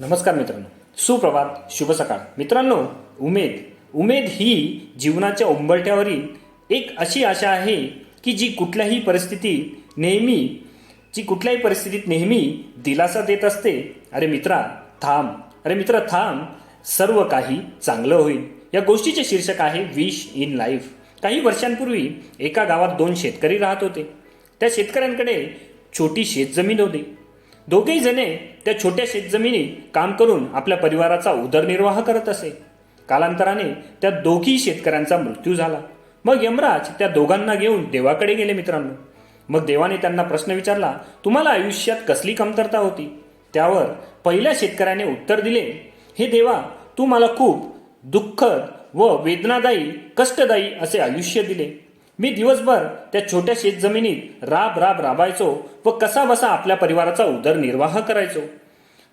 नमस्कार मित्रांनो. सुप्रभात. शुभ सकाळ. मित्रांनो उमेद. उमेद ही जीवनाच्या उंबरठ्यावरील एक अशी आशा आहे की जी कुठल्याही परिस्थितीत नेहमी जी कुठल्याही परिस्थितीत नेहमी दिलासा देत असते. अरे मित्रा थांब. अरे मित्र थांब. सर्व काही चांगलं होईल. या गोष्टीचे शीर्षक आहे विश इन लाईफ. काही वर्षांपूर्वी एका गावात दोन शेतकरी राहत होते. त्या शेतकऱ्यांकडे छोटी शेतजमीन होती. दोघेही जणे त्या छोट्या शेतजमिनी काम करून आपल्या परिवाराचा उदरनिर्वाह करत असे. कालांतराने त्या दोघी शेतकऱ्यांचा मृत्यू झाला. मग यमराज त्या दोघांना घेऊन देवाकडे गेले मित्रांनो. मग देवाने त्यांना प्रश्न विचारला तुम्हाला आयुष्यात कसली कमतरता होती? त्यावर पहिल्या शेतकऱ्याने उत्तर दिले हे देवा तू मला खूप दुःखद व वेदनादायी कष्टदायी असे आयुष्य दिले. मी दिवसभर त्या छोट्या शेतजमिनीत राब राब राबायचो व कसा बसा आपल्या परिवाराचा उदरनिर्वाह करायचो.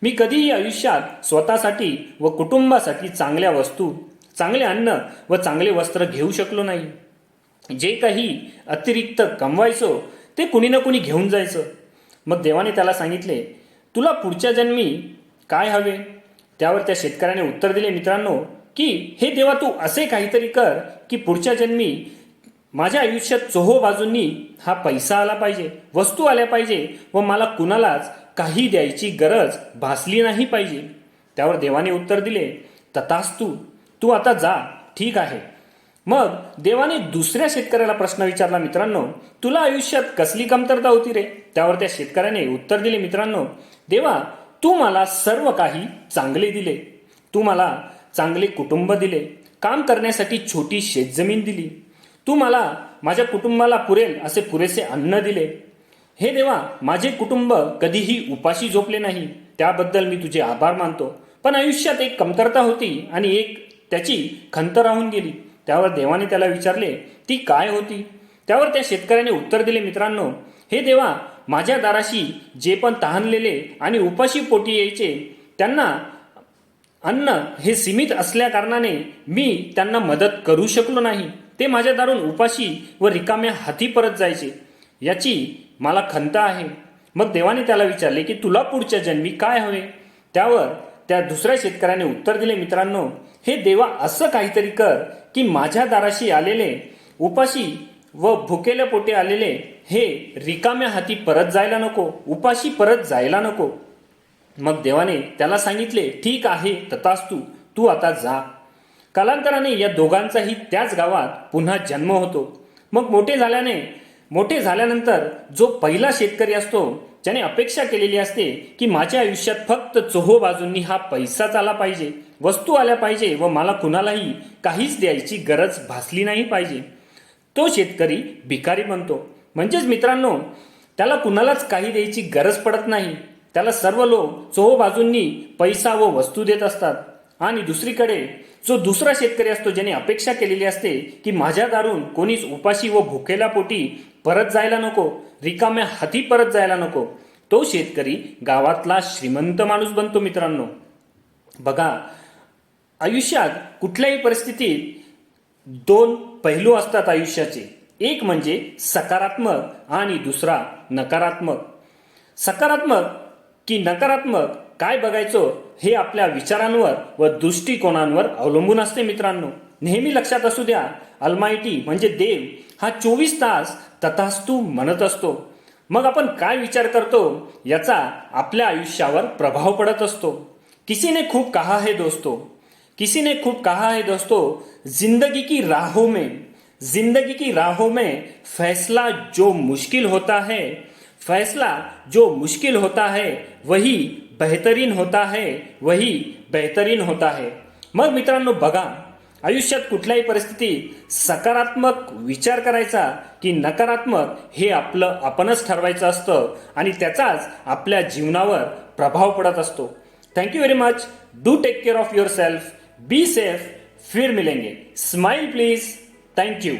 मी कधीही आयुष्यात स्वतःसाठी व कुटुंबासाठी चांगल्या वस्तू चांगले अन्न व चांगले वस्त्र घेऊ शकलो नाही. जे काही अतिरिक्त कमवायचो ते कुणी ना कुणी घेऊन जायचं. मग देवाने त्याला सांगितले तुला पुढच्या जन्मी काय हवे? त्यावर त्या शेतकऱ्याने उत्तर दिले मित्रांनो की हे देवा तू असे काहीतरी कर की पुढच्या जन्मी माझ्या आयुष्यात चोहो बाजूंनी हा पैसा आला पाहिजे वस्तू आल्या पाहिजे व मला कुणालाच काही द्यायची गरज भासली नाही पाहिजे. त्यावर देवाने उत्तर दिले तथास्तू तू आता जा ठीक आहे. मग देवाने दुसऱ्या शेतकऱ्याला प्रश्न विचारला मित्रांनो तुला आयुष्यात कसली कमतरता होती रे? त्यावर त्या शेतकऱ्याने उत्तर दिले मित्रांनो देवा तू मला सर्व काही चांगले दिले. तू मला चांगले कुटुंब दिले. काम करण्यासाठी छोटी शेतजमीन दिली. तू मला माझ्या कुटुंबाला पुरेल असे पुरेसे अन्न दिले. हे देवा माझे कुटुंब कधीही उपाशी झोपले नाही त्याबद्दल मी तुझे आभार मानतो. पण आयुष्यात एक कमतरता होती आणि एक त्याची खंत राहून गेली. त्यावर देवाने त्याला विचारले ती काय होती? त्यावर त्या शेतकऱ्याने उत्तर दिले मित्रांनो हे देवा माझ्या दाराशी जे पण तहानलेले आणि उपाशी पोटी यायचे त्यांना अन्न हे सीमित असल्या कारणाने मी त्यांना मदत करू शकलो नाही. ते माझ्या दारून उपाशी व रिकाम्या हाती परत जायचे. याची मला खंत आहे. मग देवाने त्याला विचारले की तुला पुढच्या जन्मी काय हवे? त्यावर त्या दुसऱ्या शेतकऱ्याने उत्तर दिले मित्रांनो हे देवा असं काहीतरी कर की माझ्या दाराशी आलेले उपाशी व भुकेल्या पोटे आलेले हे रिकाम्या हाती परत जायला नको उपाशी परत जायला नको. मग देवाने त्याला सांगितले ठीक आहे तथास्तू तू आता जा. कालांतराने या दोघांचाही त्याच गावात पुन्हा जन्म होतो. मग मोठे झाल्याने मोठे झाल्यानंतर जो पहिला शेतकरी असतो ज्याने अपेक्षा केलेली असते की माझ्या आयुष्यात फक्त चोहो बाजूंनी हा पैसाच आला पाहिजे वस्तू आल्या पाहिजे व मला कुणालाही काहीच द्यायची गरज भासली नाही पाहिजे. तो शेतकरी भिकारी बनतो. म्हणजेच मित्रांनो त्याला कुणालाच काही द्यायची गरज पडत नाही. त्याला सर्व लोक चोहो बाजूंनी पैसा व वस्तू देत असतात. आणि दुसरीकडे जो दुसरा शेतकरी असतो ज्याने अपेक्षा केलेली असते की माझ्या दारून कोणीच उपाशी व भुकेल्या पोटी परत जायला नको रिकाम्या हाती परत जायला नको तो शेतकरी गावातला श्रीमंत माणूस बनतो मित्रांनो. बघा आयुष्यात कुठल्याही परिस्थितीत दोन पैलू असतात आयुष्याचे. एक म्हणजे सकारात्मक आणि दुसरा नकारात्मक. सकारात्मक की नकारात्मक काय बघायचो हे आपल्या विचारांवर व दृष्टिकोनांवर अवलंबून असते मित्रांनो. नेहमी लक्षात असू द्या अलमायटी म्हणजे देव हा चोवीस तास तथास्तू म्हणत असतो. मग आपण काय विचार करतो याचा आपल्या आयुष्यावर प्रभाव पडत असतो. किसीने खूप कहा है दोस्तों. किसीने खूप कहा है दोस्तों जिंदगी की राहों में. जिंदगी की राहों में फैसला जो मुश्किल होता है फैसला जो मुश्किल होता है वही बेहतरीन होता है वही बेहतरीन होता है। मग मित्रांनो बघा आयुष्यात कुठल्याही परिस्थितीत सकारात्मक विचार करायचा की नकारात्मक हे आपलं आपणच ठरवायचं असतं आणि त्याचाच आपल्या जीवनावर प्रभाव पडत असतो. Thank you very much do take care of yourself be safe फिर मिलेंगे स्माइल प्लीज थँक्यू